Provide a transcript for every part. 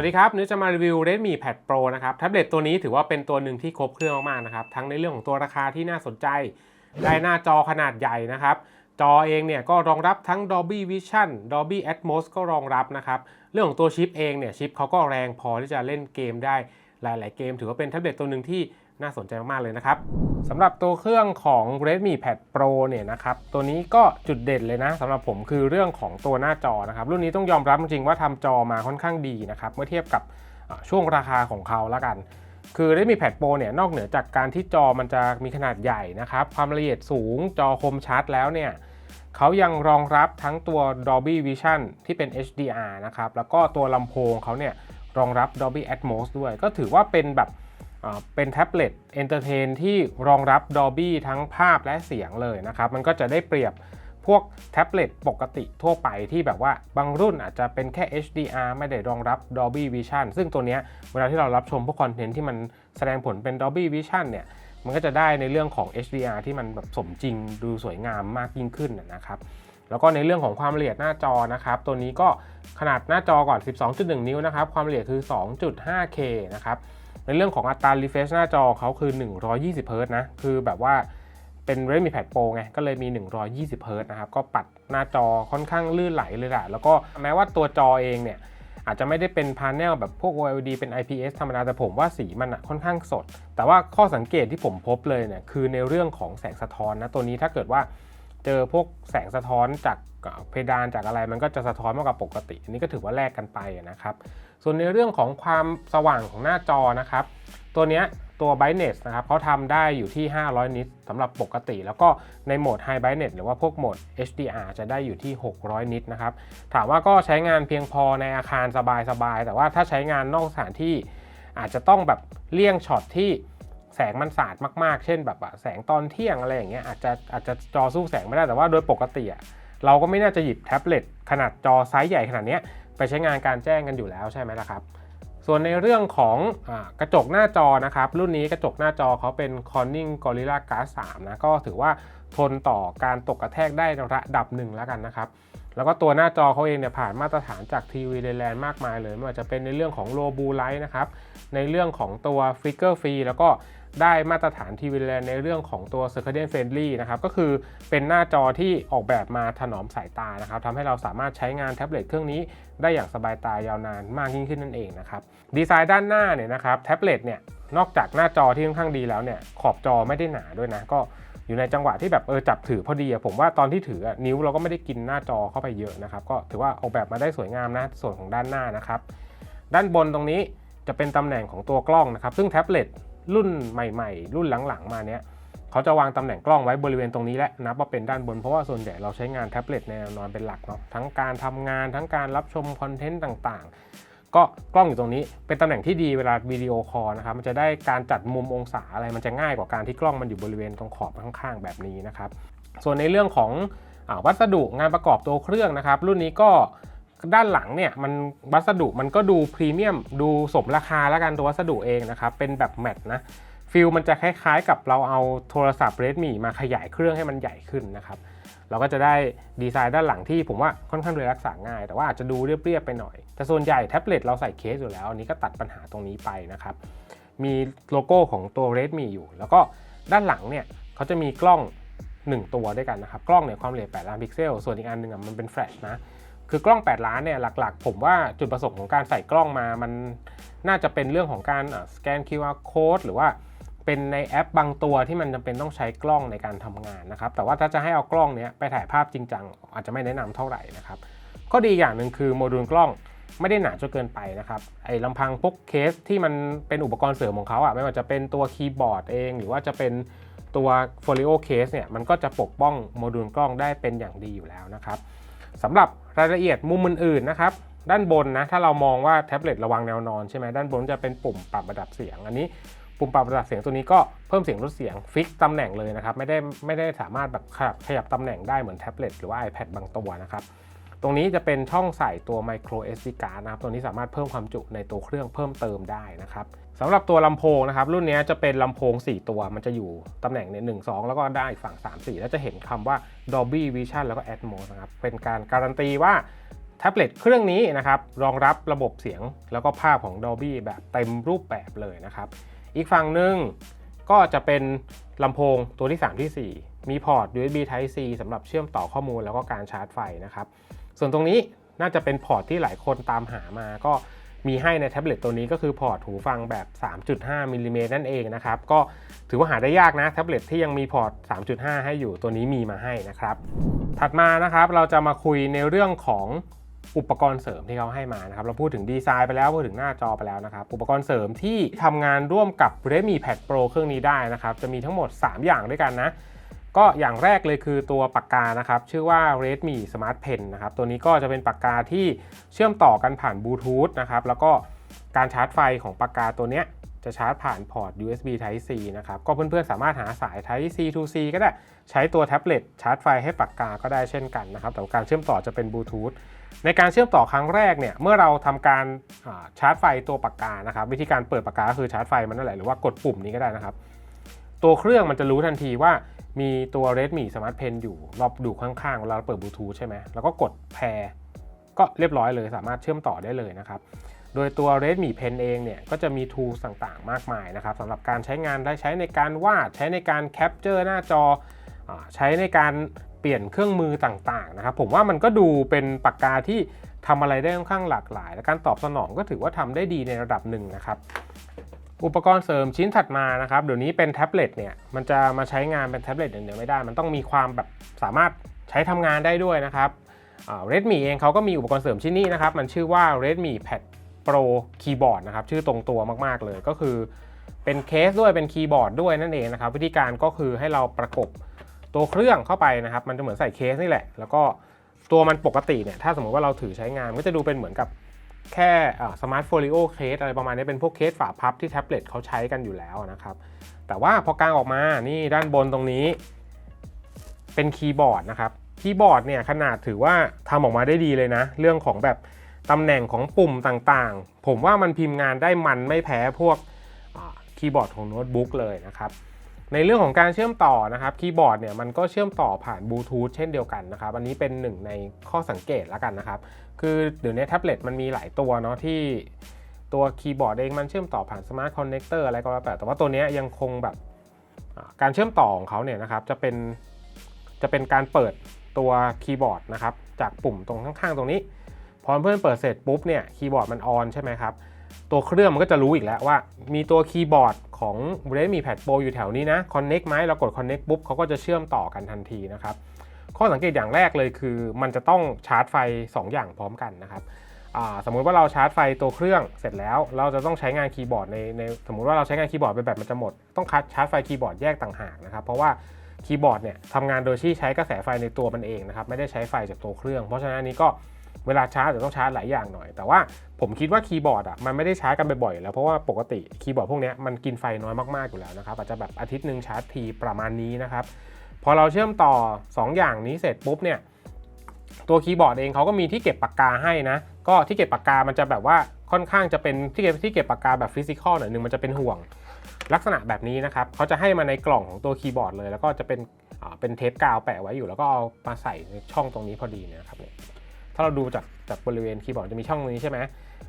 วัสดีครับนิวจะมารีวิว Redmi Pad Pro นะครับ แท็บเล็ตตัวนี้ถือว่าเป็นตัวหนึ่งที่ครบเครื่องมากๆนะครับ ทั้งในเรื่องของตัวราคาที่น่าสนใจ ได้หน้าจอขนาดใหญ่นะครับ จอเองเนี่ยก็รองรับทั้ง Dolby Vision Dolby Atmos ก็รองรับนะครับ เรื่องของตัวชิปเองเนี่ยชิปเขาก็แรงพอที่จะเล่นเกมได้หลาย ๆ เกม ถือว่าเป็นแท็บเล็ตตัวหนึ่งที่ น่าสนใจมากๆเลยนะครับสำหรับตัวเครื่องของ Redmi Pad Pro เนี่ยนะครับตัวนี้ก็จุดเด่นเลยนะสำหรับผมคือเรื่องของตัวหน้าจอนะครับรุ่นนี้ต้องยอมรับจริงๆว่าทำจอมาค่อนข้างดีนะครับเมื่อเทียบกับช่วงราคาของเขาแล้วกัน คือ Redmi Pad Pro เนี่ยนอกเหนือจากการที่จอมันจะมีขนาดใหญ่นะครับความละเอียดสูงจอคมชัดแล้วเนี่ยเขายังรองรับทั้งตัว Dolby Vision ที่เป็น HDR นะครับแล้วก็ตัวลำโพงเขาเนี่ยรองรับ Dolby Atmos ด้วย ก็ถือว่าเป็นแบบ เป็นแท็บเล็ตเอนเตอร์เทนที่รองรับ Dolby ทั้งภาพและเสียงเลยนะครับ มันก็จะได้เปรียบพวกแท็บเล็ตปกติทั่วไปที่แบบว่าบางรุ่นอาจจะเป็นแค่ HDR ไม่ได้รองรับ Dolby Vision ซึ่งตัวเนี้ยเวลาที่เรารับชมพวกคอนเทนต์ที่มันแสดงผลเป็น Dolby Vision เนี่ย มันก็จะได้ในเรื่องของ HDR ที่มันแบบสมจริงดูสวยงามมากยิ่งขึ้นนะครับแล้วก็ในเรื่องของความละเอียดหน้าจอนะครับ ตัวนี้ก็ขนาดหน้าจอก่อน 12.1 นิ้วนะครับ ความละเอียดคือ 2.5K นะครับ ในเรื่องของอัตรา refresh หน้าจอเขาคือ 120 Hz นะ คือแบบว่าเป็น Redmi Pad Pro ไง ก็เลยมี 120 Hz นะครับ ก็ปัดหน้าจอค่อนข้างลื่นไหลเลยแหละ แล้วก็แม้ว่าตัวจอเองเนี่ย อาจจะไม่ได้เป็นพาเนลแบบพวก OLED เป็น IPS ธรรมดา แต่ผมว่าสีมันอะค่อนข้างสด แต่ว่าข้อสังเกตที่ผมพบเลยเนี่ย คือในเรื่องของแสงสะท้อนนะ ตัวนี้ถ้าเกิดว่าเจอพวกแสงสะท้อนจาก เพดานจากอะไรมันก็จะสะท้อนมากกว่าปกติ อันนี้ก็ถือว่าแลกกันไปนะครับ ส่วนในเรื่องของความสว่างของหน้าจอนะครับ ตัวเนี้ยตัว brightness นะครับเขาทำได้อยู่ที่ 500 นิตสำหรับปกติ แล้วก็ในโหมด high brightness หรือว่าพวกโหมด HDR จะได้อยู่ที่ 600 นิตนะครับ ถามว่าก็ใช้งานเพียงพอในอาคารสบายๆ แต่ว่าถ้าใช้งานนอกสถานที่อาจจะต้องแบบเลี่ยงช็อตที่แสงมันสาดมากๆ เช่นแบบแสงตอนเที่ยงอะไรอย่างเงี้ยอาจจะอาจจะจอสู้แสงไม่ได้แต่ว่าโดยปกติอะ เราก็ไม่น่าจะหยิบแท็บเล็ตขนาดจอไซส์ใหญ่ขนาดนี้ไปใช้งานการแจ้งกันอยู่แล้วใช่ไหมล่ะครับ ส่วนในเรื่องของอกระจกหน้าจอนะครับ รุ่นนี้กระจกหน้าจอเขาเป็น Corning Gorilla Glass 3นะก็ถือว่าทนต่อการตกกระแทกได้ระดับหนึ่งแล้วกันนะครับแล้วก็ตัวหน้าจอเขาเองเนี่ยผ่านมาตรฐานจากทีวีเลแลนด์มากมายเลยไม่ว่าจะเป็นในเรื่องของ Low Blue Light นะครับในเรื่องของตัว Flicker Free แล้วก็ ได้มาตรฐานทีวีเลนในเรื่องของตัว Circadian Friendly นะครับก็คือเป็นหน้าจอที่ออกแบบมาถนอมสายตานะครับทำให้เราสามารถใช้งานแท็บเล็ตเครื่องนี้ได้อย่างสบายตายาวนานมากยิ่งขึ้นนั่นเองนะครับดีไซน์ด้านหน้าเนี่ยนะครับแท็บเล็ตเนี่ยนอกจากหน้าจอที่ค่อนข้างดีแล้วเนี่ยขอบจอไม่ได้หนาด้วยนะก็อยู่ในจังหวะที่แบบเออจับถือพอดีอะผมว่าตอนที่ถือนิ้วเราก็ไม่ได้กินหน้าจอเข้าไปเยอะนะครับก็ถือว่าออกแบบมาได้สวยงามนะส่วนของด้านหน้านะครับด้านบนตรงนี้จะเป็นตำแหน่งของตัวกล้องนะครับ ซึ่งแท็บเล็ต รุ่นใหม่ๆ รุ่นหลังๆ มาเนี้ยเขาจะวางตำแหน่งกล้องไว้บริเวณตรงนี้แหละนับว่าเป็นด้านบนเพราะว่าส่วนใหญ่เราใช้งานแท็บเล็ตในแนวนอนเป็นหลักเนาะทั้งการทำงานทั้งการรับชมคอนเทนต์ต่างๆ ก็กล้องอยู่ตรงนี้เป็นตำแหน่งที่ดีเวลาวิดีโอคอลนะครับมันจะได้การจัดมุมองศาอะไรมันจะง่ายกว่าการที่กล้องมันอยู่บริเวณตรงขอบข้างๆ แบบนี้นะครับส่วนในเรื่องของอวัสดุงานประกอบตัวเครื่องนะครับ รุ่นนี้ก็ ด้านหลังเนี่ยมันวัสดุมันก็ดูพรีเมียมดูสมราคาแล้วกันตัววัสดุเองนะครับ เป็นแบบแมตต์นะฟิลมันจะคล้ายๆ กับเราเอาโทรศัพท์ Redmi มาขยายเครื่องให้มันใหญ่ขึ้นนะครับเราก็จะได้ดีไซน์ด้านหลังที่ผมว่าค่อนข้างเลยรักษาง่าย แต่ว่าอาจจะดูเรียบๆไปหน่อย แต่ส่วนใหญ่แท็บเล็ตเราใส่เคสอยู่แล้วอันนี้ก็ตัดปัญหาตรงนี้ไปนะครับ มีโลโก้ของตัว Redmi อยู่ แล้วก็ด้านหลังเนี่ยเขาจะมีกล้อง 1 ตัวด้วยกันนะครับ กล้องเนี่ยความละเอียด8ล้านพิกเซล ส่วนอีกอันหนึ่งอะมันเป็นแฟลชนะ คือกล้อง 8 ล้านเนี่ยหลักๆ ผมว่าจุดประสงค์ของการใส่กล้องมามันน่าจะเป็นเรื่องของการสแกน QR code หรือว่าเป็นในแอปบางตัวที่มันจำเป็นต้องใช้กล้องในการทำงานนะครับ แต่ว่าถ้าจะให้เอากล้องเนี้ยไปถ่ายภาพจริงจังอาจจะไม่แนะนำเท่าไหร่นะครับข้อดีอย่างหนึ่งคือโมดูลกล้องไม่ได้หนาจนเกินไปนะครับไอ้ลำพังพวกเคสที่มันเป็นอุปกรณ์เสริมของเขาอะไม่ว่าจะเป็นตัวคีย์บอร์ดเอง หรือว่าจะเป็นตัว Folio Case เนี่ยมันก็จะปกป้องโมดูลกล้องได้เป็นอย่างดีอยู่แล้วนะครับ สำหรับรายละเอียดมุมอื่นๆนะครับ ด้านบนนะถ้าเรามองว่าแท็บเล็ตระวังแนวนอนใช่ไหมด้านบนจะเป็นปุ่มปรับระดับเสียง อันนี้ปุ่มปรับระดับเสียงตัวนี้ก็เพิ่มเสียงลดเสียงฟิกตำแหน่งเลยนะครับไม่ได้ไม่ได้สามารถแบบขยับขยับตำแหน่งได้เหมือนแท็บเล็ตหรือว่า iPad บางตัวนะครับตรงนี้จะเป็นช่องใส่ตัว micro SD card นะครับ ตัวนี้สามารถเพิ่มความจุในตัวเครื่องเพิ่มเติมได้นะครับ สำหรับตัวลำโพงนะครับรุ่นนี้จะเป็นลำโพง 4 ตัวมันจะอยู่ตำแหน่งในหนึ่งสองแล้วก็ได้อีกฝั่ง 3 4 แล้วจะเห็นคำว่า Dolby Vision แล้วก็ Atmos นะครับเป็นการการันตีว่าแท็บเล็ตเครื่องนี้นะครับรองรับระบบเสียงแล้วก็ภาพของ Dolby แบบเต็มรูปแบบเลยนะครับอีกฝั่งหนึ่งก็จะเป็นลำโพงตัวที่ 3 ที่ 4 มีพอร์ต USB Type C สำหรับเชื่อมต่อข้อมูลแล้วก็การชาร์จไฟนะครับส่วนตรงนี้น่าจะเป็นพอร์ตที่หลายคนตามหามาก็ มีให้ในแท็บเล็ตตัวนี้ก็คือพอร์ตหูฟังแบบ 3.5มิลลิเมตรนั่นเองนะครับ ก็ถือว่าหาได้ยากนะแท็บเล็ตที่ยังมีพอร์ต 3.5 ให้อยู่ตัวนี้มีมาให้นะครับ ถัดมานะครับเราจะมาคุยในเรื่องของอุปกรณ์เสริมที่เขาให้มานะครับ เราพูดถึงดีไซน์ไปแล้วพูดถึงหน้าจอไปแล้วนะครับ อุปกรณ์เสริมที่ทำงานร่วมกับ Redmi Pad Pro เครื่องนี้ได้นะครับ จะมีทั้งหมด 3 อย่างด้วยกันนะ ก็อย่างแรกเลยคือตัวปากกานะครับชื่อว่า Redmi Smart Pen นะครับตัวนี้ก็จะเป็นปากกาที่เชื่อมต่อกันผ่านบลูทูธนะครับแล้วก็การชาร์จไฟของปากกาตัวเนี้ยจะชาร์จผ่านพอร์ต USB Type C นะครับก็เพื่อนๆสามารถหาสาย Type C to C ก็ได้ใช้ตัวแท็บเล็ตชาร์จไฟให้ปากกาก็ได้เช่นกันนะครับแต่การเชื่อมต่อจะเป็นบลูทูธในการเชื่อมต่อครั้งแรกเนี่ยเมื่อเราทำการชาร์จไฟตัวปากกานะครับวิธีการเปิดปากกาคือชาร์จไฟมันนั่นแหละหรือว่ากดปุ่มนี้ก็ได้นะครับ ตัวเครื่องมันจะรู้ทันทีว่ามีตัว Redmi Smart Pen อยู่รอบดูข้างๆเวลาเราเปิดบลูทูธใช่ไหมแล้วก็กดแพรก็เรียบร้อยเลยสามารถเชื่อมต่อได้เลยนะครับ โดยตัว Redmi Pen เองเนี่ยก็จะมี tools ต่างๆ มากมายนะครับสำหรับการใช้งานได้ใช้ในการวาด ใช้ในการแคปเจอร์หน้าจออใช้ในการเปลี่ยนเครื่องมือต่างๆนะครับผมว่ามันก็ดูเป็นปากกาที่ทำอะไรได้ค่อนข้างหลากหลาย และการตอบสนองก็ถือว่าทำได้ดีในระดับหนึ่งนะครับ อุปกรณ์เสริมชิ้นถัดมานะครับเดี๋ยวนี้เป็นแท็บเล็ตเนี่ยมันจะมาใช้งานเป็นแท็บเล็ตอย่างเดียวไม่ได้ มันต้องมีความแบบสามารถใช้ทำงานได้ด้วยนะครับเรดมี่เองเขาก็มีอุปกรณ์เสริมชิ้นนี้นะครับ มันชื่อว่า Redmi Pad Pro Keyboard นะครับ ชื่อตรงตัวมาก ๆ เลยก็คือเป็นเคสด้วยเป็นคีย์บอร์ดด้วยนั่นเองนะครับ วิธีการก็คือให้เราประกบตัวเครื่องเข้าไปนะครับ มันจะเหมือนใส่เคสนี่แหละ แล้วก็ตัวมันปกติเนี่ยถ้าสมมติว่าเราถือใช้งานก็จะดูเป็นเหมือนกับ แค่สมาร์ทโฟลิโอเคสอะไรประมาณนี้เป็นพวกเคสฝาพับที่แท็บเล็ตเขาใช้กันอยู่แล้วนะครับ แต่ว่าพอกางออกมานี่ด้านบนตรงนี้ เป็นคีย์บอร์ดนะครับคีย์บอร์ดเนี่ยขนาดถือว่าทำออกมาได้ดีเลยนะ เรื่องของแบบตำแหน่งของปุ่มต่างๆ ผมว่ามันพิมพ์งานได้มันไม่แพ้พวกคีย์บอร์ดของโน้ตบุ๊กเลยนะครับ ในเรื่องของการเชื่อมต่อนะครับคีย์บอร์ดเนี่ยมันก็เชื่อมต่อผ่านบลูทูธเช่นเดียวกันนะครับอันนี้เป็นหนึ่งในข้อสังเกตแล้วกันนะครับคือเดี๋ยวนี้แท็บเล็ตมันมีหลายตัวเนาะที่ตัวคีย์บอร์ดเองมันเชื่อมต่อผ่านสมาร์ทคอนเนคเตอร์อะไรก็แล้วแต่แต่ว่าตัวนี้ยังคงแบบการเชื่อมต่อของเขาเนี่ยนะครับจะเป็นจะเป็นการเปิดตัวคีย์บอร์ดนะครับจากปุ่มตรงข้างๆ ตรงนี้ พอเพื่อนเปิดเสร็จปุ๊บเนี่ยคีย์บอร์ดมันออนใช่ไหมครับ ตัวเครื่องมันก็จะรู้อีกแล้วว่า มีตัวคีย์บอร์ดของ Redmi Pad Pro อยู่แถวนี้นะ Connect ไหมเรากด Connect ปุ๊บเขาก็จะเชื่อมต่อกันทันทีนะครับ ข้อสังเกตอย่างแรกเลยคือ มันจะต้องชาร์จไฟ 2 อย่างพร้อมกันนะครับสมมุติว่าเราชาร์จไฟตัวเครื่องเสร็จแล้ว เราจะต้องใช้งานคีย์บอร์ดในในสมมุติว่าเราใช้งานคีย์บอร์ดไปแบบมันจะหมด ต้องคัดชาร์จไฟคีย์บอร์ดแยกต่างหากนะครับ เพราะว่าคีย์บอร์ดเนี่ยทำงานโดยที่ใช้กระแสไฟในตัวมันเองนะครับ ไม่ได้ใช้ไฟจากตัวเครื่อง เพราะฉะนั้นนี้ก็ เวลาชาร์จจะต้องชาร์จหลายอย่างหน่อย แต่ว่าผมคิดว่าคีย์บอร์ดอะมันไม่ได้ชาร์จกันบ่อยๆแล้วเพราะว่าปกติคีย์บอร์ดพวกนี้มันกินไฟน้อยมากๆอยู่แล้วนะครับอาจจะแบบอาทิตย์หนึ่งชาร์จทีประมาณนี้นะครับพอเราเชื่อมต่อ 2 อย่างนี้เสร็จปุ๊บเนี่ยตัวคีย์บอร์ดเองเขาก็มีที่เก็บปากกาให้นะ ก็ที่เก็บปากกามันจะแบบว่าค่อนข้างจะเป็นที่เก็บที่เก็บปากกาแบบฟิสิกอลหน่อยหนึงมันจะเป็นห่วงลักษณะแบบนี้นะครับเขาจะให้มาในกล่องของตัวคีย์บอร์ดเลย แล้วก็จะเป็นเป็นเทปกาวแปะไว้อยู่ แล้วก็เอามาใส่ในช่องตรงนี้พอดีนะครับเนี่ย ถ้าเราดูจากจากบริเวณคีย์บอร์ดจะมีช่องตรงนี้ใช่ไหม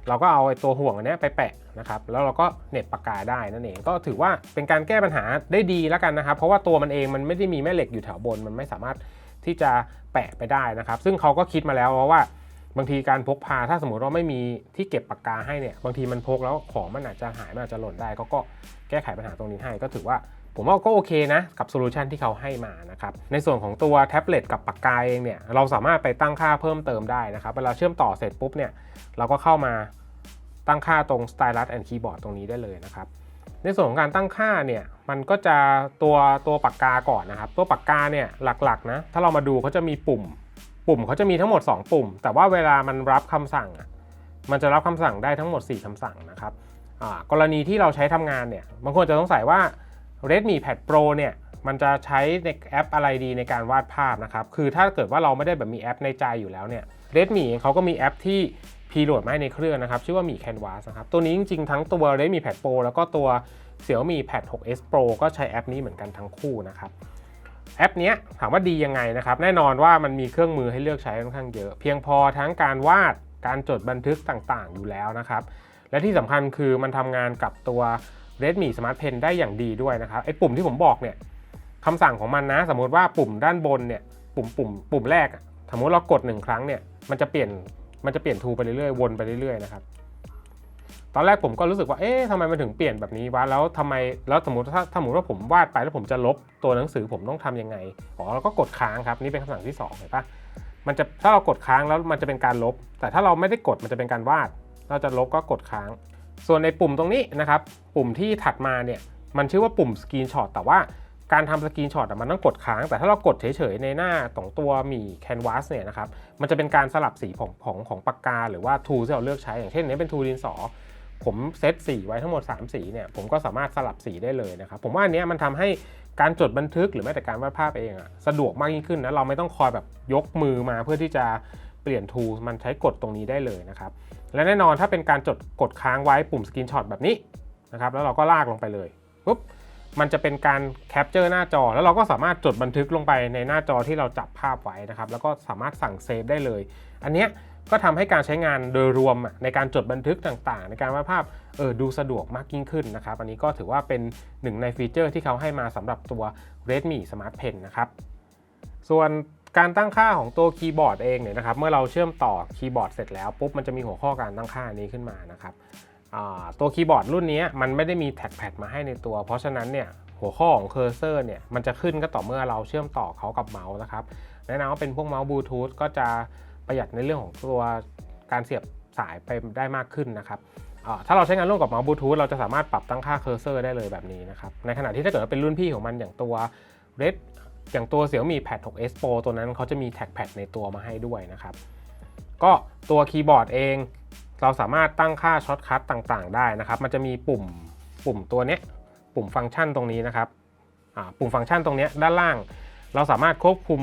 เราก็เอาไอ้ตัวห่วงอันนี้ไปแปะนะครับแล้วเราก็เน็บปากกาได้นั่นเองก็ถือว่าเป็นการแก้ปัญหาได้ดีแล้วกันนะครับ เพราะว่าตัวมันเองมันไม่ได้มีแม่เหล็กอยู่แถวบน มันไม่สามารถที่จะแปะไปได้นะครับ ซึ่งเขาก็คิดมาแล้วว่า บางทีการพกพาถ้าสมมติว่าไม่มีที่เก็บปากกาให้เนี่ยบางทีมันพกแล้วของมันอาจจะหายมันอาจจะหล่นได้เขาก็แก้ไขปัญหาตรงนี้ให้ก็ถือว่าผมว่าก็โอเคนะ กับโซลูชันที่เขาให้มานะครับ ในส่วนของตัวแท็บเล็ตกับปากกาเองเนี่ย เราสามารถไปตั้งค่าเพิ่มเติมได้นะครับ เวลาเชื่อมต่อเสร็จปุ๊บเนี่ย เราก็เข้ามาตั้งค่าตรง Stylus and Keyboard ตรงนี้ได้เลยนะครับ ในส่วนของการตั้งค่าเนี่ย มันก็จะตัวตัวปากกาก่อนนะครับ ตัวปากกาเนี่ยหลักๆนะ ถ้าเรามาดูเขาจะมีปุ่ม ปุ่มเขาจะมีทั้งหมด 2 ปุ่ม แต่ว่าเวลามันรับคำสั่งอะมันจะรับคำสั่งได้ทั้งหมด 4คำสั่งนะครับอ่ากรณีที่เราใช้ทำงานเนี่ยบางคนจะสงสัยว่า Redmi Pad Pro เนี่ยมันจะใช้ในแอปอะไรดีในการวาดภาพนะครับ คือถ้าเกิดว่าเราไม่ได้แบบมีแอปในใจอยู่แล้วเนี่ย Redmi เองเขาก็มีแอปที่พีโหลดมาให้ในเครื่องนะครับ ชื่อว่ามี Canvas นะครับ ตัวนี้จริงๆ ทั้งตัว Redmi Pad Pro แล้วก็ตัว Xiaomi Pad 6s Pro ก็ใช้แอปนี้เหมือนกันทั้งคู่นะครับ แอปนี้ถามว่าดียังไงนะครับ แน่นอนว่ามันมีเครื่องมือให้เลือกใช้ค่อนข้างเยอะ เพียงพอทั้งการวาดการจดบันทึกต่างๆ อยู่แล้วนะครับ และที่สำคัญคือมันทำงานกับตัว Redmi Smart Pen ได้อย่างดีด้วยนะครับไอ้ปุ่มที่ผมบอกเนี่ยคำสั่งของมันนะ สมมติว่าปุ่มด้านบนเนี่ยปุ่มปุ่มปุ่มแรกอะสมมติเรากดหนึ่งครั้งเนี่ยมันจะเปลี่ยนมันจะเปลี่ยนทูไปเรื่อยๆ วนไปเรื่อยๆนะครับ ตอนแรกผมก็รู้สึกว่าเอ๊ะทำไมมันถึงเปลี่ยนแบบนี้วะแล้วทำไมแล้วสมมติถ้าสมมติว่าผมวาดไปแล้วผมจะลบตัวหนังสือผมต้องทำยังไงอ๋อเราก็กดค้างครับนี่เป็นคำสั่งที่2เห็นปะมันจะถ้าเรากดค้างแล้วมันจะเป็นการลบ แต่ถ้าเราไม่ได้กดมันจะเป็นการวาด เราจะลบก็กดค้าง ส่วนในปุ่มตรงนี้นะครับปุ่มที่ถัดมาเนี่ยมันชื่อว่าปุ่มสกรีนช็อตแต่ว่าการทำสกรีนช็อตมันต้องกดค้าง แต่ถ้าเรากดเฉยๆในหน้าของตัวมีแคนวาสเนี่ยนะครับมันจะเป็นการสลับสีของของของปากกา หรือว่าทูที่เราเลือกใช้อย่างเช่นนี้เป็นทูดินสอ ผมเซตสีไว้ทั้งหมด 3 สีเนี่ยผมก็สามารถสลับสีได้เลยนะครับผมว่าอันนี้มันทำให้การจดบันทึกหรือแม้แต่การวาดภาพเองอะสะดวกมากยิ่งขึ้นนะเราไม่ต้องคอยแบบยกมือมาเพื่อที่จะเปลี่ยนทูมันใช้กดตรงนี้ได้เลยนะครับและแน่นอนถ้าเป็นการจดกดค้างไว้ปุ่มสกรีนช็อตแบบนี้นะครับแล้วเราก็ลากลงไปเลยปุ๊บมันจะเป็นการแคปเจอร์หน้าจอ แล้วเราก็สามารถจดบันทึกลงไปในหน้าจอที่เราจับภาพไว้นะครับแล้วก็สามารถสั่งเซฟได้เลย อันเนี้ย ก็ทำให้การใช้งานโดยรวมในการจดบันทึกต่างๆ ในการวาดภาพเออดูสะดวกมากยิ่งขึ้นนะครับ อันนี้ก็ถือว่าเป็นหนึ่งในฟีเจอร์ที่เขาให้มาสำหรับตัว Redmi Smart Pen นะครับ ส่วนการตั้งค่าของตัวคีย์บอร์ดเองเนี่ยนะครับ เมื่อเราเชื่อมต่อคีย์บอร์ดเสร็จแล้วปุ๊บมันจะมีหัวข้อการตั้งค่านี้ขึ้นมานะครับตัวคีย์บอร์ดรุ่นนี้มันไม่ได้มีแท็กแพดมาให้ในตัว เพราะฉะนั้นเนี่ยหัวข้อของเคอร์เซอร์เนี่ยมันจะขึ้นก็ต่อเมื่อเราเชื่อมต่อเขากับเมาส์นะครับแนะนำว่าเป็นพวกเมาส์บลูทูธก็จะ ประหยัดในเรื่องของตัวการเสียบสายไปได้มากขึ้นนะครับถ้าเราใช้งานร่วมกับเมาส์บลูทูธเราจะสามารถปรับตั้งค่าเคอร์เซอร์ได้เลยแบบนี้นะครับ ในขณะที่ถ้าเกิดว่าเป็นรุ่นพี่ของมันอย่างตัว Red อย่างตัว Xiaomi Pad 6s Pro ตัวนั้นเขาจะมีแท็กแพดในตัวมาให้ด้วยนะครับ ก็ตัวคีย์บอร์ดเอง เราสามารถตั้งค่าช็อตคัทต่างๆ ได้นะครับ มันจะมีปุ่มปุ่มตัวเนี้ยปุ่มฟังก์ชันตรงนี้นะครับปุ่มฟังก์ชันตรงนี้ด้านล่าง เราสามารถควบคุม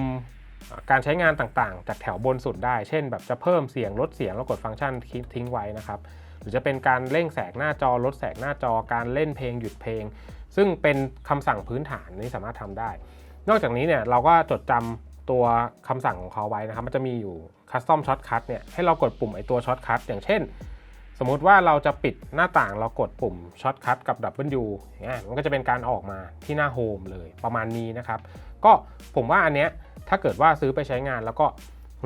การใช้งานต่างๆ จากแถวบนสุดได้ เช่น แบบจะเพิ่มเสียงลดเสียงแล้วกดฟังก์ชันทิ้งไว้นะครับ หรือจะเป็นการเร่งแสงหน้าจอลดแสงหน้าจอ การเล่นเพลงหยุดเพลง ซึ่งเป็นคำสั่งพื้นฐานนี้สามารถทำได้ นอกจากนี้เนี่ยเราก็จดจำตัวคำสั่งของเขาไว้นะครับ มันจะมีอยู่ Custom Shortcut เนี่ยให้เรากดปุ่มไอตัว Shortcut อย่างเช่น สมมุติว่าเราจะปิดหน้าต่างเรากดปุ่ม Shortcut กับ W เบิลยูเนี่ยมันก็จะเป็นการออกมาที่หน้า Home เลยประมาณนี้นะครับ ก็ผมว่าอันเนี้ยถ้าเกิดว่าซื้อไปใช้งานแล้วก็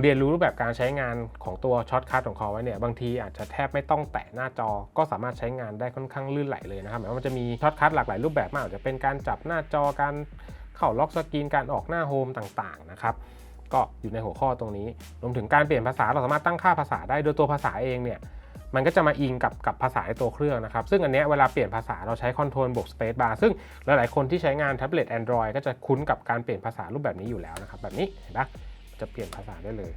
เรียนรู้รูปแบบการใช้งานของตัวช็อตคัทของเขาไว้เนี่ยบางทีอาจจะแทบไม่ต้องแตะหน้าจอก็สามารถใช้งานได้ค่อนข้างลื่นไหลเลยนะครับหมายว่ามันจะมีช็อตคัทหลากหลายรูปแบบมากอาจจะเป็นการจับหน้าจอการเข้าล็อกสกรีนการออกหน้าโฮมต่างๆนะครับก็อยู่ในหัวข้อตรงนี้รวมถึงการเปลี่ยนภาษาเราสามารถตั้งค่าภาษาได้โดยตัวภาษาเองเนี่ย มันก็จะมาอิงกับกับภาษาในตัวเครื่องนะครับ ซึ่งอันเนี้ยเวลาเปลี่ยนภาษาเราใช้คอนโทรลบวกสเปซบาร์ซึ่งหลายๆคนที่ใช้งานแท็บเล็ต Android ก็จะคุ้นกับการเปลี่ยนภาษารูปแบบนี้อยู่แล้วนะครับ แบบนี้เห็นปะจะเปลี่ยนภาษาได้เลย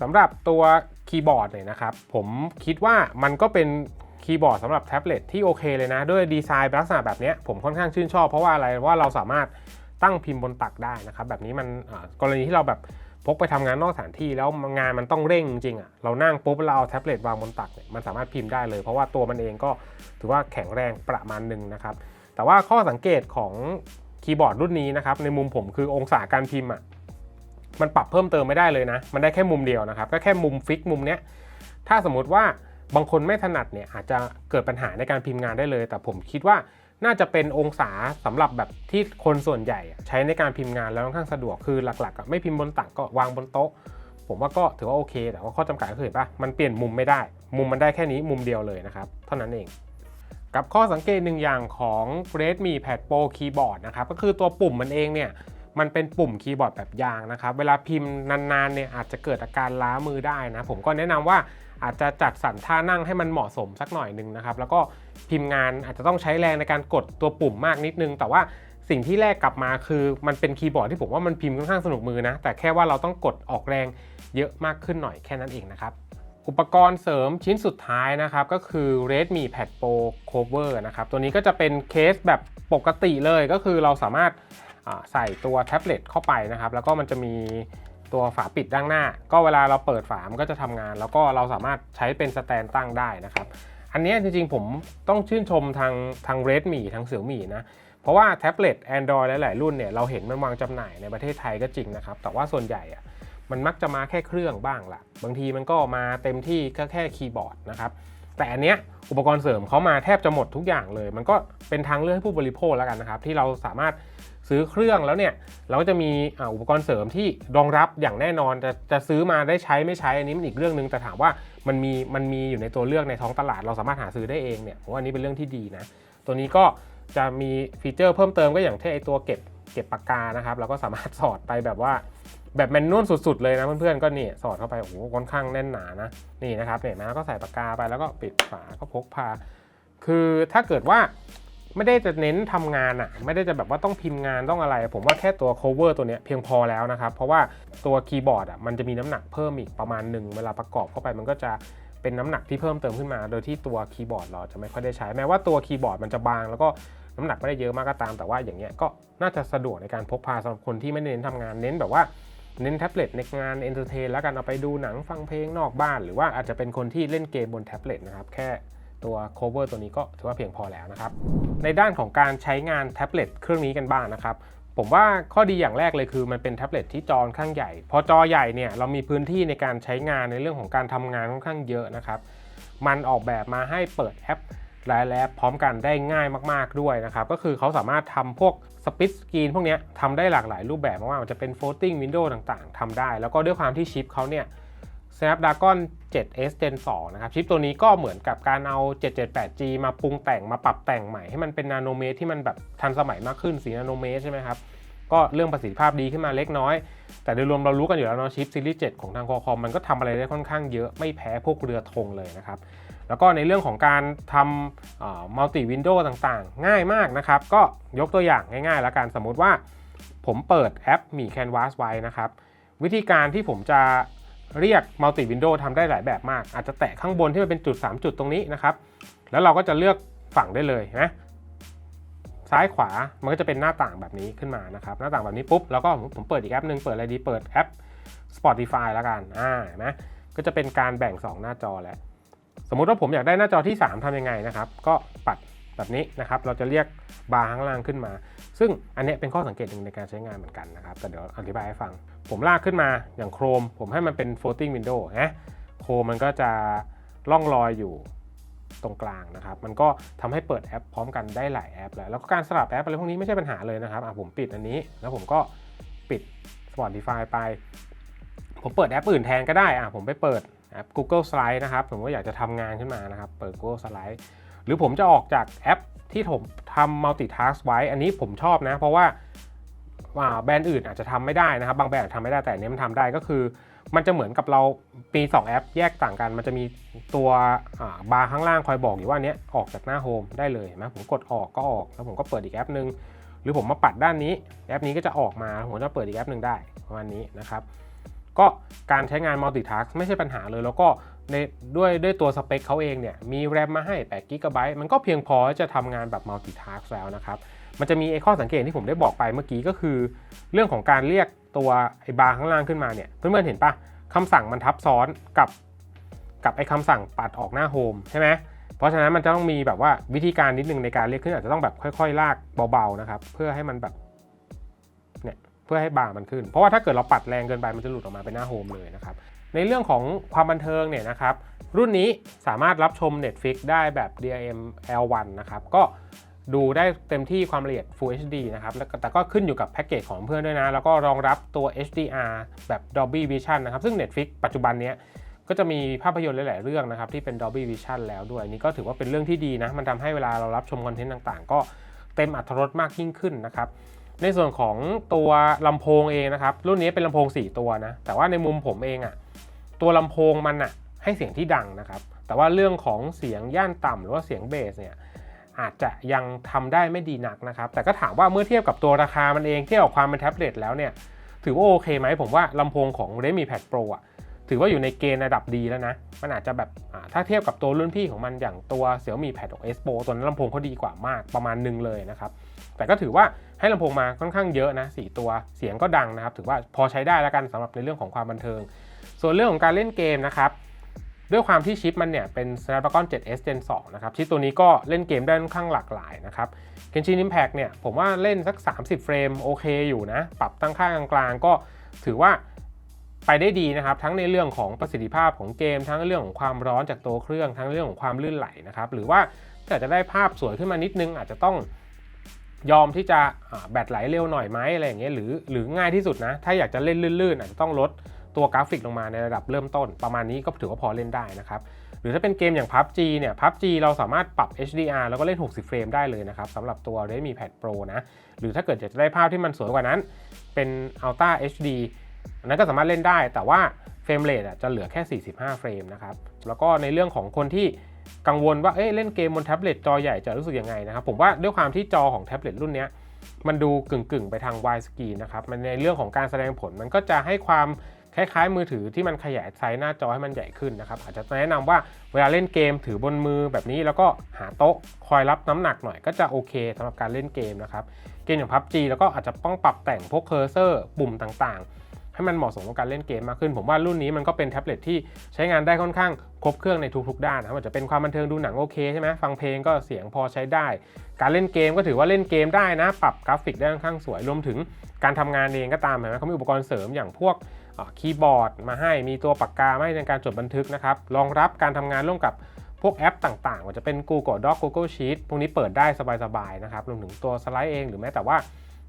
สำหรับตัวคีย์บอร์ดเนี่ยนะครับ ผมคิดว่ามันก็เป็นคีย์บอร์ดสำหรับแท็บเล็ตที่โอเคเลยนะ ด้วยดีไซน์ลักษณะแบบนี้ผมค่อนข้างชื่นชอบเพราะว่าอะไรว่าเราสามารถตั้งพิมพ์บนตักได้นะครับ แบบนี้มันกรณีที่เราแบบ พกไปทำงานนอกสถานที่แล้วงานมันต้องเร่งจริงอะเรานั่งปุ๊บเราเอาแท็บเล็ตวางบนตักเนี่ยมันสามารถพิมพ์ได้เลย เพราะว่าตัวมันเองก็ถือว่าแข็งแรงประมาณหนึ่งนะครับ แต่ว่าข้อสังเกตของคีย์บอร์ดรุ่นนี้นะครับในมุมผมคือองศาการพิมพ์อะมันปรับเพิ่มเติมไม่ได้เลยนะ มันได้แค่มุมเดียวนะครับ ก็แค่มุมฟิกมุมเนี้ย ถ้าสมมติว่าบางคนไม่ถนัดเนี่ยอาจจะเกิดปัญหาในการพิมพ์งานได้เลย แต่ผมคิดว่า น่าจะเป็นองศาสำหรับแบบที่คนส่วนใหญ่ ใช้ในการพิมพ์งานแล้วค่อนข้างสะดวกคือหลักๆไม่พิมพ์บนตักก็วางบนโต๊ะ ผมว่าก็ถือว่าโอเค แต่ว่าข้อจำกัดก็คือเห็นปะมันเปลี่ยนมุมไม่ได้ มุมมันได้แค่นี้มุมเดียวเลยนะครับเท่านั้นเองกับข้อสังเกตหนึ่งอย่างของ Redmi Pad Pro Keyboard นะครับก็คือตัวปุ่มมันเองเนี่ยมันเป็นปุ่มคีย์บอร์ดแบบยางนะครับ เวลาพิมพ์นานๆเนี่ยอาจจะเกิดอาการล้ามือได้นะ ผมก็แนะนำว่าอาจจะจัดสรรท่านั่งให้มันเหมาะสมสักหน่อยหนึ่งนะครับ แล้วก็ พิมพ์งานอาจจะต้องใช้แรงในการกดตัวปุ่มมากนิดนึง แต่ว่าสิ่งที่แรกกลับมาคือมันเป็นคีย์บอร์ดที่ผมว่ามันพิมพ์ค่อนข้างสนุกมือนะ แต่แค่ว่าเราต้องกดออกแรงเยอะมากขึ้นหน่อยแค่นั้นเองนะครับ อุปกรณ์เสริมชิ้นสุดท้ายนะครับ ก็คือ Redmi Pad Pro Cover นะครับ ตัวนี้ก็จะเป็นเคสแบบปกติเลยก็คือเราสามารถใส่ตัวแท็บเล็ตเข้าไปนะครับ แล้วก็มันจะมีตัวฝาปิดด้านหน้า ก็เวลาเราเปิดฝามันก็จะทำงาน แล้วก็เราสามารถใช้เป็นสแตนตั้งได้นะครับ อันนี้จริงๆ ผมต้องชื่นชมทางทาง Redmi ทาง Xiaomi นะ เพราะว่าแท็บเล็ต Android หลายๆรุ่นเนี่ยเราเห็นมันวางจำหน่ายในประเทศไทยก็จริงนะครับ แต่ว่าส่วนใหญ่อะมันมักจะมาแค่เครื่องบ้างละบางทีมันก็มาเต็มที่ก็แค่คีย์บอร์ดนะครับ แต่อันเนี้ยอุปกรณ์เสริมเขามาแทบจะหมดทุกอย่างเลย มันก็เป็นทางเลือกให้ผู้บริโภคแล้วกันนะครับ ที่เราสามารถซื้อเครื่องแล้วเนี่ย เราก็จะมีอ่าอุปกรณ์เสริมที่รองรับอย่างแน่นอนจะจะซื้อมาได้ใช้ไม่ใช้อันนี้มันอีกเรื่องหนึ่งแต่ถามว่า มันมีมันมีอยู่ในตัวเลือกในท้องตลาดเราสามารถหาซื้อได้เองเนี่ยผมว่าอันนี้เป็นเรื่องที่ดีนะ ตัวนี้ก็จะมีฟีเจอร์เพิ่มเติมก็อย่างที่ไอตัวเก็บเก็บปากกานะครับเราก็สามารถสอดไปแบบว่าแบบแมนนวลสุดๆเลยนะเพื่อนๆก็นี่สอดเข้าไปโอ้โหค่อนข้างแน่นหนานะนี่นะครับเนี่ยนะก็ใส่ปากกาไปแล้วก็ปิดฝาก็พกพา คือถ้าเกิดว่า ไม่ได้จะเน้นทำงานอะไม่ได้จะแบบว่าต้องพิมพ์งานต้องอะไร ผมว่าแค่ตัว cover ตัวเนี้ยเพียงพอแล้วนะครับ เพราะว่าตัวคีย์บอร์ดอะมันจะมีน้ำหนักเพิ่มอีกประมาณหนึ่งเวลาประกอบเข้าไปมันก็จะเป็นน้ำหนักที่เพิ่มเติมขึ้นมา โดยที่ตัวคีย์บอร์ดเราจะไม่ค่อยได้ใช้แม้ว่าตัวคีย์บอร์ดมันจะบาง แล้วก็น้ำหนักไม่ได้เยอะมากก็ตาม แต่ว่าอย่างเงี้ยก็น่าจะสะดวกในการพกพาสำหรับคนที่ไม่ได้เน้นทำงานเน้นแบบว่าเน้นแท็บเล็ตในงานเอนเตอร์เทนแล้วกันเอาไปดูหนังฟังเพลงนอกบ้าน หรือว่าอาจจะเป็นคนที่เล่นเกมบนแท็บเล็ตนะครับแค่ ตัว cover ตัวนี้ก็ถือว่าเพียงพอแล้วนะครับ ในด้านของการใช้งานแท็บเล็ตเครื่องนี้กันบ้างนะครับผมว่าข้อดีอย่างแรกเลยคือมันเป็นแท็บเล็ตที่จอค่อนข้างใหญ่ พอจอใหญ่เนี่ยเรามีพื้นที่ในการใช้งานในเรื่องของการทำงานค่อนข้างเยอะนะครับ มันออกแบบมาให้เปิดแอปหลายแอปพร้อมกันได้ง่ายมากๆด้วยนะครับ ก็คือเขาสามารถทำพวกสปิ t สกรีนพวกนี้ทำได้หลากหลายรูปแบบมากๆมันจะเป็น floating window ต่างๆทำได้ แล้วก็ด้วยความที่ชิปเขาเนี่ย Snapdragon 7s Gen 2 นะครับ ชิปตัวนี้ก็เหมือนกับการเอา 778G มาปรุงแต่งมาปรับแต่งใหม่ให้มันเป็นนาโนเมตรที่มันแบบทันสมัยมากขึ้นสีนาโนเมตรใช่ไหมครับก็เรื่องประสิทธิภาพดีขึ้นมาเล็กน้อย แต่โดยรวมเรารู้กันอยู่แล้วเนาะชิปซีรีส์ 7 ของทางคอคอมมันก็ทำอะไรได้ค่อนข้างเยอะไม่แพ้พวกเรือธงเลยนะครับ แล้วก็ในเรื่องของการทำมัลติวินโดว์ต่างๆ ง่ายมากนะครับ ก็ยกตัวอย่างง่ายๆ แล้วกันสมมุติว่า ผมเปิดแอปมี Canvas ไว้นะครับ วิธีการที่ผมจะ เรียกมัลติวินโดว์ทำได้หลายแบบมาก อาจจะแตะข้างบนที่มันเป็นจุด 3 จุดตรงนี้นะครับ แล้วเราก็จะเลือกฝั่งได้เลยนะซ้ายขวา มันก็จะเป็นหน้าต่างแบบนี้ขึ้นมานะครับ หน้าต่างแบบนี้ปุ๊บ แล้วก็ผมเปิดอีกแอปหนึ่งเปิดอะไรดี เปิดแอป Spotify แล้วกัน อ่าเห็นไหมก็จะเป็นการแบ่ง 2 หน้าจอแล้ว สมมุติว่าผมอยากได้หน้าจอที่ 3ทำยังไงนะครับ ก็ปัด แบบนี้นะครับ เราจะเรียกบาร์ข้างล่างขึ้นมา ซึ่งอันนี้เป็นข้อสังเกตหนึ่งในการใช้งานเหมือนกันนะครับ แต่เดี๋ยวอธิบายให้ฟัง ผมลากขึ้นมาอย่างโครม ผมให้มันเป็น floating window นะโครมมันก็จะล่องลอยอยู่ตรงกลางนะครับ มันก็ทำให้เปิดแอปพร้อมกันได้หลายแอปแล้วแล้วก็การสลับแอปอะไรพวกนี้ไม่ใช่ปัญหาเลยนะครับ อะผมปิดอันนี้ แล้วผมก็ปิด Spotify ไป ผมเปิดแอปอื่นแทนก็ได้ อะผมไปเปิดแอป Google Slide นะครับ ผมก็อยากจะทำงานขึ้นมานะครับ เปิด Google Slide หรือผมจะออกจากแอปที่ผมทำ multitask ไว้ อันนี้ผมชอบนะ เพราะว่าอ่าแบรนด์อื่นอาจจะทำไม่ได้นะครับ บางแบรนด์ทำไม่ได้แต่อันนี้มันทำได้ก็คือ มันจะเหมือนกับเราปี 2 แอปแยกต่างกัน มันจะมีตัวาบาร์ข้างล่างคอยบอกอยู่ว่าอันเนี้ยออกจากหน้าโฮมได้เลยนไหมผมกดออกก็ออก แล้วผมก็เปิดอีกแอปหนึ่งหรือผมมาปัดด้านนี้ แอปนี้ก็จะออกมาผมจะเปิดอีกแอปหนึ่งได้ประมาณนี้นะครับ ก็การใช้งาน multitask ไม่ใช่ปัญหาเลย แล้วก็ในด้วยด้วยตัวสเปคเขาเองเนี่ยมีแรมมาให้8 g b มันก็เพียงพอที่จะทำงานแบบ multitask แล้วนะครับมันจะมีไอ้ข้อสังเกตที่ผมได้บอกไปเมื่อกี้ก็คือ เรื่องของการเรียกตัวไอ้บาร์ข้างล่างขึ้นมาเนี่ยเพื่อนๆเห็นปะคำสั่งมันทับซ้อนกับกับไอ้คำสั่งปัดออกหน้าโฮมใช่ไหมเพราะฉะนั้นมันจะต้องมีแบบว่าวิธีการนิดนึงในการเรียกขึ้นอาจจะต้องแบบค่อย ๆ ลากเบาๆนะครับเพื่อให้มันแบบ เพื่อให้บาร์มันขึ้น เพราะว่าถ้าเกิดเราปัดแรงเกินไปมันจะหลุดออกมาเป็นหน้าโฮมเลยนะครับ ในเรื่องของความบันเทิงเนี่ยนะครับ รุ่นนี้สามารถรับชม Netflix ได้แบบ DRM L1 นะครับ ก็ดูได้เต็มที่ความละเอียด Full HD นะครับแล้วแต่ก็ขึ้นอยู่กับแพ็กเกจของเพื่อนด้วยนะ แล้วก็รองรับตัว HDR แบบ Dolby Vision นะครับ ซึ่ง Netflix ปัจจุบันนี้ก็จะมีภาพยนตร์หลาย ๆ เรื่องนะครับที่เป็น Dolby Vision แล้วด้วยนี่ก็ถือว่าเป็นเรื่องที่ดีนะ มันทำให้เวลาเรารับชมคอนเทนต์ต่าง ๆ ก็เต็มอรรถรสมากยิ่งขึ้นนะครับ ในส่วนของตัวลำโพงเองนะครับ รุ่นนี้เป็นลำโพง 4 ตัวนะ แต่ว่าในมุมผมเองอะ่ะตัวลำโพงมันอะ่ะให้เสียงที่ดังนะครับ แต่ว่าเรื่องของเสียงย่านต่ำหรือว่าเสียงเบสเนี่ยอาจจะยังทำได้ไม่ดีนักนะครับ แต่ก็ถามว่าเมื่อเทียบกับตัวราคามันเองเทียบกับความเป็นแท็บเล็ตแล้วเนี่ยถือว่าโอเคไหมผมว่าลำโพงของ Redmi Pad Pro อะถือว่าอยู่ในเกณฑ์ระดับดีแล้วนะ มันอาจจะแบบอ่าถ้าเทียบกับตัวรุ่นพี่ของมันอย่างตัว Xiaomi Pad 6 S Pro ตัวนั้นลำโพงเขาดีกว่ามากประมาณหนึงเลยนะครับ แต่ก็ถือว่าให้ลำโพงมาค่อนข้างเยอะนะสตัวเสียงก็ดังนะครับ ถือว่าพอใช้ได้แล้วกันสำหรับในเรื่องของความบันเทิง ส่วนเรื่องของการเล่นเกมนะครับด้วยความที่ชิปมันเนี่ยเป็น Snapdragon 7S Gen 2 นะครับ ชิปตัวนี้ก็เล่นเกมได้ค่อนข้างหลากหลายนะครับ Genshin Impact เนี่ยผมว่าเล่นสัก 30 เฟรมโอเคอยู่นะ ปรับตั้งค่ากลางๆ ก็ถือว่าไปได้ดีนะครับ ทั้งในเรื่องของประสิทธิภาพของเกม ทั้งเรื่องของความร้อนจากตัวเครื่อง ทั้งเรื่องของความลื่นไหลนะครับ หรือว่าถ้าจะได้ภาพสวยขึ้นมานิดนึงอาจจะต้อง ยอมที่จะแบตไหลเร็วหน่อยไหมอะไรอย่างเงี้ยหรือหรือง่ายที่สุดนะ ถ้าอยากจะเล่นลื่นๆอาจจะต้องลดตัวกราฟิกลงมาในระดับเริ่มต้น ประมาณนี้ก็ถือว่าพอเล่นได้นะครับ หรือถ้าเป็นเกมอย่าง PUBG เนี่ย PUBG เราสามารถปรับ HDR แล้วก็เล่น 60 เฟรมได้เลยนะครับสำหรับตัว Redmi Pad Pro นะ หรือถ้าเกิดอยากจะได้ภาพที่มันสวยกว่านั้น เป็น Ultra HD อันนั้นก็สามารถเล่นได้ แต่ว่าเฟรมเรทจะเหลือแค่ 45 เฟรมนะครับ แล้วก็ในเรื่องของคนที่ กังวลว่าเอ้เล่นเกมบนแท็บเล็ตจอใหญ่จะรู้สึกยังไงนะครับ ผมว่าด้วยความที่จอของแท็บเล็ตรุ่นนี้มันดูกึ่งๆ ไปทาง wide screen นะครับ มันในเรื่องของการแสดงผลมันก็จะให้ความคล้ายๆ มือถือที่มันขยายไซส์หน้าจอให้มันใหญ่ขึ้นนะครับ อาจจะแนะนำว่าเวลาเล่นเกมถือบนมือแบบนี้แล้วก็หาโต๊ะคอยรับน้ำหนักหน่อยก็จะโอเคสำหรับการเล่นเกมนะครับ เกมอย่าง PUBG แล้วก็อาจจะต้องปรับแต่งพวกเคอร์เซอร์ปุ่มต่างๆ ให้มันเหมาะสมกับการเล่นเกมมากขึ้น ผมว่ารุ่นนี้มันก็เป็นแท็บเล็ตที่ใช้งานได้ค่อนข้างครบเครื่องในทุกๆด้านนะครับจะเป็นความบันเทิงดูหนังโอเคใช่ไหมฟังเพลงก็เสียงพอใช้ได้ การเล่นเกมก็ถือว่าเล่นเกมได้นะ ปรับกราฟิกได้ค่อนข้างสวยรวมถึงการทำงานเองก็ตามเห็นไหมเขามีอุปกรณ์เสริมอย่างพวกคีย์บอร์ดมาให้มีตัวปากกามาให้ในการจดบันทึกนะครับรองรับการทำงานร่วมกับพวกแอปต่างๆว่าจะเป็น Google Doc Google Sheet พวกนี้เปิดได้สบายๆนะครับรวมถึงตัวสไลด์เองหรือแม้แต่ว่า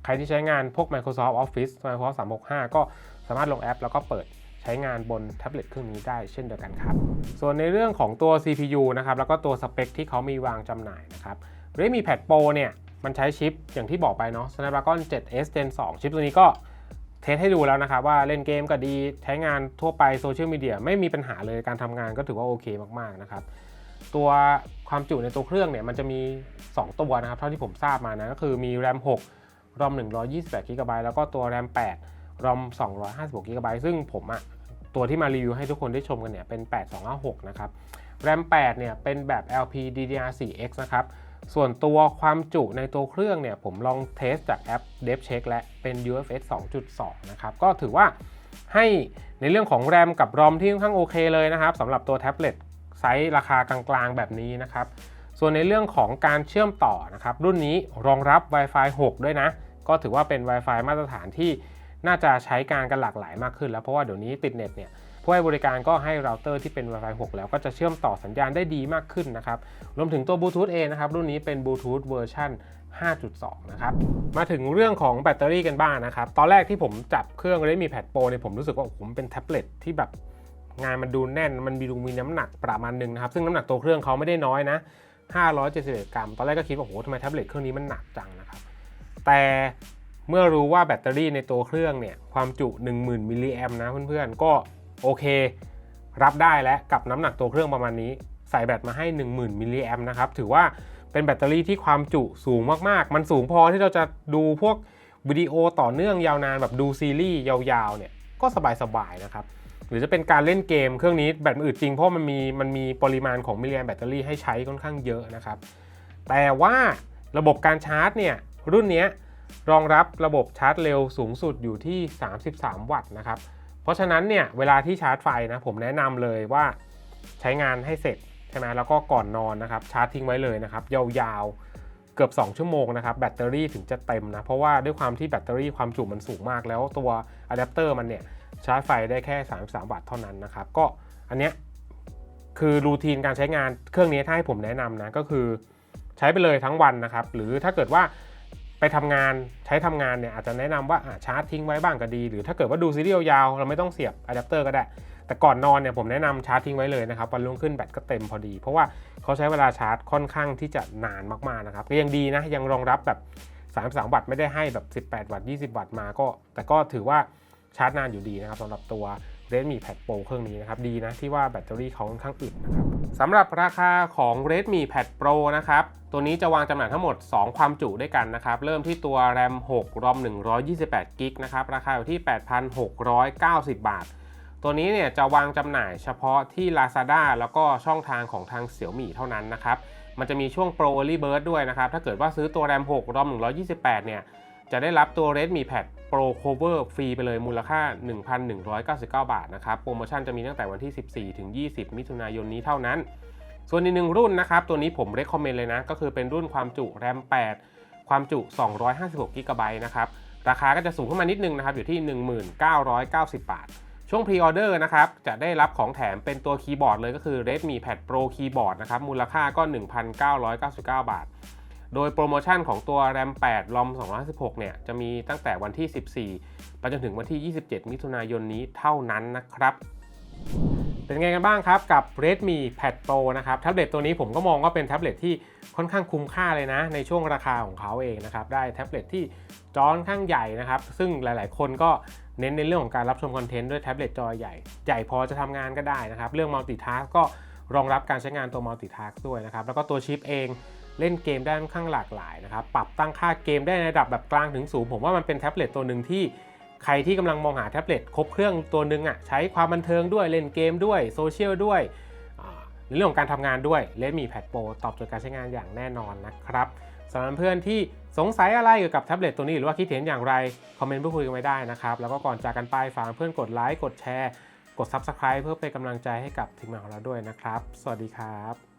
ใครที่ใช้งานพวก Microsoft Office Microsoft 365 ก็สามารถลงแอป แล้วก็เปิดใช้งานบนแท็บเล็ตเครื่องนี้ได้เช่นเดียวกันครับ ส่วนในเรื่องของตัว CPU นะครับ แล้วก็ตัวสเปคที่เขามีวางจำหน่ายนะครับ Redmi Pad Pro เนี่ย มันใช้ชิปอย่างที่บอกไปเนาะ Snapdragon 7S Gen 2 ชิปตัวนี้ก็เทสให้ดูแล้วนะครับ ว่าเล่นเกมก็ดีใช้งานทั่วไปโซเชียลมีเดียไม่มีปัญหาเลยการทำงานก็ถือว่าโอเคมากๆนะครับตัวความจุในตัวเครื่องเนี่ยมันจะมี 2 ตัวนะครับ เท่าที่ผมทราบมานะก็คือมี RAM 6 ROM 128 GB แล้วก็ตัว RAM 8 ROM 256 GB ซึ่งผมอะตัวที่มารีวิวให้ทุกคนได้ชมกันเนี่ยเป็น 8256 นะครับ RAM 8เนี่ยเป็นแบบ LPDDR4X นะครับ ส่วนตัวความจุในตัวเครื่องเนี่ยผมลองเทสจากแอป DevCheck และเป็น UFS 2.2 นะครับ ก็ถือว่าให้ในเรื่องของ RAM กับ ROM ที่ค่อนข้างโอเคเลยนะครับสำหรับตัวแท็บเล็ตไซส์ราคากลางๆแบบนี้นะครับ ส่วนในเรื่องของการเชื่อมต่อนะครับ รุ่นนี้รองรับ Wi-Fi 6 ด้วยนะ ก็ถือว่าเป็น Wi-Fi มาตรฐานที่น่าจะใช้การกันหลากหลายมากขึ้น แล้วเพราะว่าเดี๋ยวนี้ติดเน็ตเนี่ยผู้ให้บริการก็ให้เราเตอร์ที่เป็น Wi-Fi 6 แล้วก็จะเชื่อมต่อสัญญาณได้ดีมากขึ้นนะครับ รวมถึงตัวบลูทูธเองนะครับ รุ่นนี้เป็นบลูทูธเวอร์ชัน5.2 นะครับ มาถึงเรื่องของแบตเตอรี่กันบ้างนะครับ ตอนแรกที่ผมจับเครื่อง Redmi Pad Pro เนี่ยผมรู้สึกว่าผมเป็นแท็บเล็ตที่แบบงานมันดูแน่น มันมีดูมีน้ำหนักประมาณหนึงนะครับ ซึ่งน้ำหนักตัวเครื่องเขาไม่ได้น้อยนะ 571 กรัม ตอนแรกก็คิดว่าโอ้โหทำไมแท็บเล็ตเครื่องนี้มันหนักจังนะครับ แต่เมื่อรู้ว่าแบตเตอรี่ในตัวเครื่องเนี่ยความจุ 10,000มิลลิแอมนะเพื่อนๆ ก็โอเค รับได้แล้วกับน้ำหนักตัวเครื่องประมาณนี้ ใส่แบตมาให้ 10,000มิลลิแอมนะครับถือว่าเป็นแบตเตอรี่ที่ความจุสูงมากๆ มันสูงพอที่เราจะดูพวกวิดีโอต่อเนื่องยาวนานแบบดูซีรีส์ยาวๆเนี่ยก็สบายๆนะครับหรือจะเป็นการเล่นเกมเครื่องนี้แบตมันอึดจริงเพราะมันมีมันมีปริมาณของมิลลิแอมแบตเตอรี่ให้ใช้ค่อนข้างเยอะนะครับแต่ว่าระบบการชาร์จเนี่ย รุ่นนี้รองรับระบบชาร์จเร็วสูงสุดอยู่ที่ 33 วัตต์นะครับ เพราะฉะนั้นเนี่ยเวลาที่ชาร์จไฟนะผมแนะนำเลยว่าใช้งานให้เสร็จใช่ไหมแล้วก็ก่อนนอนนะครับชาร์จทิ้งไว้เลยนะครับยาวๆเกือบ 2 ชั่วโมงนะครับแบตเตอรี่ถึงจะเต็มนะ เพราะว่าด้วยความที่แบตเตอรี่ความจุมันสูงมาก แล้วตัวอะแดปเตอร์มันเนี่ยชาร์จไฟได้แค่ 33 วัตต์เท่านั้นนะครับก็อันเนี้ยคือรูทีนการใช้งานเครื่องนี้ถ้าให้ผมแนะนำนะก็คือใช้ไปเลยทั้งวันนะครับหรือถ้าเกิดว่า ไปทำงานใช้ทำงานเนี่ยอาจจะแนะนำว่าชาร์จทิ้งไว้บ้างก็ดี หรือถ้าเกิดว่าดูซีรีส์ยาวๆเราไม่ต้องเสียบอะแดปเตอร์ก็ได้ แต่ก่อนนอนเนี่ยผมแนะนำชาร์จทิ้งไว้เลยนะครับวันรุ่งขึ้นแบตก็เต็มพอดี เพราะว่าเขาใช้เวลาชาร์จค่อนข้างที่จะนานมากๆนะครับก็ยังดีนะยังรองรับแบบ33วัตต์ไม่ได้ให้แบบ 18 วัตต์ 20 วัตต์มาก็ แต่ก็ถือว่าชาร์จนานอยู่ดีนะครับสำหรับตัว Redmi Pad Pro เครื่องนี้นะครับดีนะที่ว่าแบตเตอรี่เขาค่อนข้างอึดนะครับสำหรับราคาของ Redmi Pad Pro นะครับตัวนี้จะวางจำหน่ายทั้งหมด 2 ความจุด้วยกันนะครับเริ่มที่ตัว RAM 6 ROM 128 g b นะครับราคาอยู่ที่ 8,690 บาท ตัวนี้เนี่ยจะวางจำหน่ายเฉพาะที่ Lazada แล้วก็ช่องทางของทาง Xiaomi เท่านั้นนะครับมันจะมีช่วง Pro Early Bird ด้วยนะครับถ้าเกิดว่าซื้อตัว RAM 6 ROM 128 เนี่ย จะได้รับตัว Redmi Pad Pro Cover ฟรีไปเลยมูลค่า 1,199 บาทนะครับ โปรโมชั่นจะมีตั้งแต่วันที่ 14 ถึง 20 มิถุนายนนี้เท่านั้น ส่วนอีกหนึ่งรุ่นนะครับ ตัวนี้ผมเรคคอมเมนต์เลยนะ ก็คือเป็นรุ่นความจุ RAM 8 ความจุ 256 g b นะครับ ราคาก็จะสูงขึ้นมานิดนึงนะครับ อยู่ที่ 1990 บาท ช่วงพรีออเดอร์นะครับ จะได้รับของแถมเป็นตัวคีย์บอร์ดเลยก็คือ Redmi Pad Pro Keyboard นะครับ มูลค่าก็ 1,999 บาท โดยโปรโมชั่นของตัว RAM 8 ROM 256เนี่ยจะมีตั้งแต่วันที่ 14 ไปจนถึงวันที่ 27 มิถุนายนนี้เท่านั้นนะครับ เป็นไงกันบ้างครับกับ Redmi Pad Pro นะครับแท็บเล็ตตัวนี้ผมก็มองว่าเป็นแท็บเล็ตที่ค่อนข้างคุ้มค่าเลยนะ ในช่วงราคาของเขาเองนะครับ ได้แท็บเล็ตที่จอค่อนข้างใหญ่นะครับ ซึ่งหลาย ๆ คนก็เน้นในเรื่องของการรับชมคอนเทนต์ด้วยแท็บเล็ตจอใหญ่ ใหญ่พอจะทำงานก็ได้นะครับ เรื่อง Multitask ก็ รองรับการใช้งานตัว Multitask ด้วยนะครับ แล้วก็ตัวชิปเองเล่นเกมได้ค่อนข้างหลากหลายนะครับ ปรับตั้งค่าเกมได้ในระดับแบบกลางถึงสูง ผมว่ามันเป็นแท็บเล็ตตัวหนึ่งที่ใครที่กำลังมองหาแท็บเล็ตครบเครื่องตัวหนึ่งอะใช้ความบันเทิงด้วยเล่นเกมด้วยโซเชียลด้วยในเรื่องของการทำงานด้วย Redmi Pad Pro ตอบโจทย์การใช้งานอย่างแน่นอนนะครับสำหรับเพื่อนที่สงสัยอะไรเกี่ยวกับแท็บเล็ตตัวนี้หรือว่าคิดเห็นอย่างไร คอมเมนต์พูดคุยกันไว้ได้นะครับ แล้วก็ก่อนจากกันไปฝากเพื่อนกดไลค์กดแชร์ กด Subscribe เพื่อเป็นกำลังใจให้กับทีมงานของเราด้วยนะครับ สวัสดีครับ